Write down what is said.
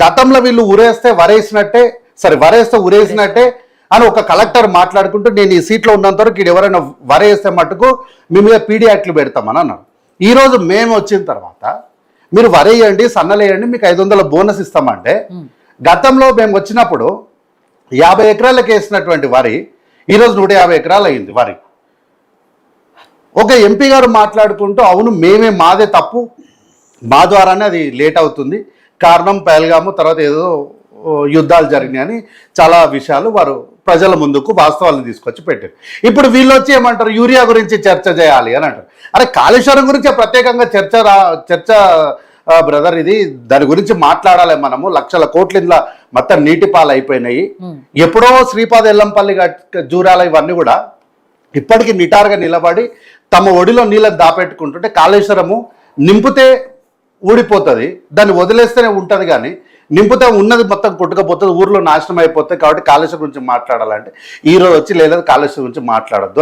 గతంలో వీళ్ళు ఉరేస్తే వరేసినట్టే సరే వరేస్తే ఉరేసినట్టే అని ఒక కలెక్టర్ మాట్లాడుకుంటూ నేను ఈ సీట్లో ఉన్నంత వరకు ఎవరైనా వరేస్తే మటుకు మీ మీద పీడీ యాక్ట్లు పెడతామని అన్నారు ఈరోజు మేము వచ్చిన తర్వాత మీరు వరేయండి సన్నలేయండి మీకు ఐదు వందల బోనస్ ఇస్తామంటే గతంలో మేము వచ్చినప్పుడు యాభై ఎకరాలకు వేసినటువంటి వరి ఈరోజు నూట యాభై ఎకరాలు అయింది వరి. ఒక ఎంపీ గారు మాట్లాడుకుంటూ అవును మేమే మాదే తప్పు మా ద్వారానే అది లేట్ అవుతుంది కారణం పహల్గాము తర్వాత ఏదో యుద్ధాలు జరిగినాయని చాలా విషయాలు వారు ప్రజల ముందుకు వాస్తవాలను తీసుకొచ్చి పెట్టారు. ఇప్పుడు వీళ్ళు వచ్చి ఏమంటారు యూరియా గురించి చర్చ చేయాలి అని అంటారు. అరే కాళేశ్వరం గురించి ప్రత్యేకంగా చర్చ రా చర్చ బ్రదర్ ఇది దాని గురించి మాట్లాడాలి మనము. లక్షల కోట్ల ఇందులో మొత్తం నీటి పాలు అయిపోయినాయి ఎప్పుడో శ్రీపాద ఎల్లంపల్లి జూరాల ఇవన్నీ కూడా ఇప్పటికీ నిటారుగా నిలబడి తమ ఒడిలో నీళ్ళని దాపెట్టుకుంటుంటే కాళేశ్వరము నింపితే ఊడిపోతుంది. దాన్ని వదిలేస్తేనే ఉంటుంది కానీ నింపుతా ఉన్నది మొత్తం కొట్టుకపోతుంది ఊర్లో నాశనం అయిపోతుంది కాబట్టి కాళేశ్వరం గురించి మాట్లాడాలంటే ఈ రోజు వచ్చి లేదా కాళేశ్వరం గురించి మాట్లాడద్దు.